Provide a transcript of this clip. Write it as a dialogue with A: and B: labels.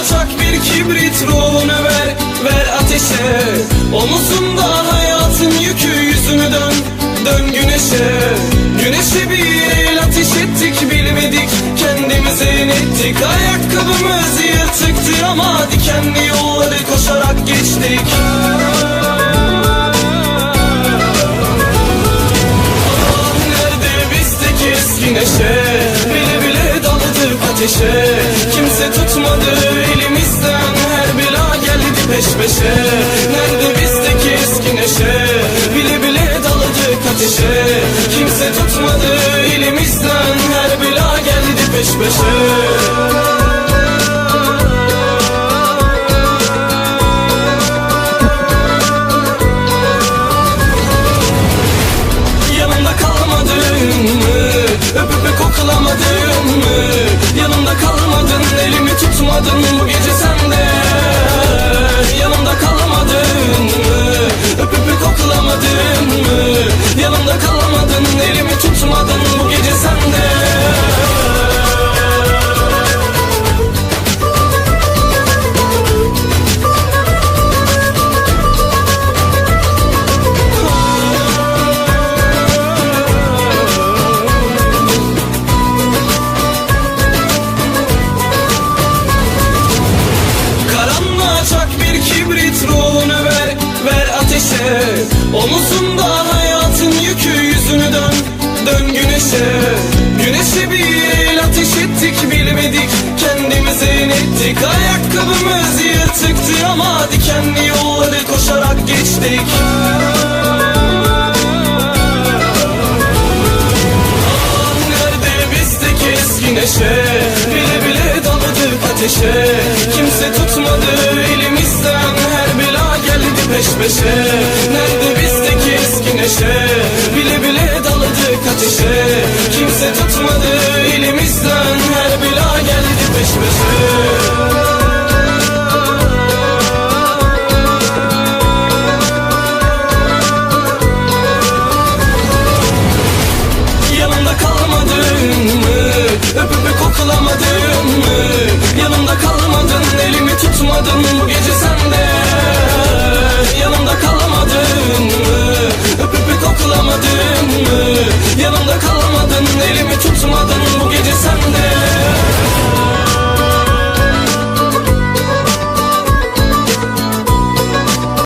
A: yanacak bir kibrit ruhunu ver, ver ateşe. Omuzunda hayatın yükü yüzünü dön, dön güneşe. Güneşe bir el ateş ettik bilmedik kendimizi inettik. Ayakkabımız yırtıktı ama dikenli yolları koşarak geçtik. Güneşe Bile bile daldık ateşe. Kimse tutmadı peş peşe. Nerede bizdeki eski neşe? Bile bile daladık ateşe. Kimse tutmadı elimizden Her bela geldi peş peşe. Mı? Öpüp öpüp koklamadın mı? Yanımda kalmadın, elimi tutmadın bu elimi tutmadın bu gece sende. Karanlığa çak bir kibrit ruhunu ver Ver ateşe. Omuzunda ateş ettik bilmedik Kendimize inettik. Ayakkabımız yırtıktı ama Dikenli yolları koşarak geçtik. Nerede bizdeki eski neşe? Bile bile daladık ateşe. Kimse tutmadı elimizden Her bela geldi peş peşe. Nerede bizdeki eski neşe? Bile bile daladık ateşe. Kimse tutmadı bizden her bila geldi peş peşe Öpüp koklamadın mı? Yanımda kalmadın, elimi tutmadın mı?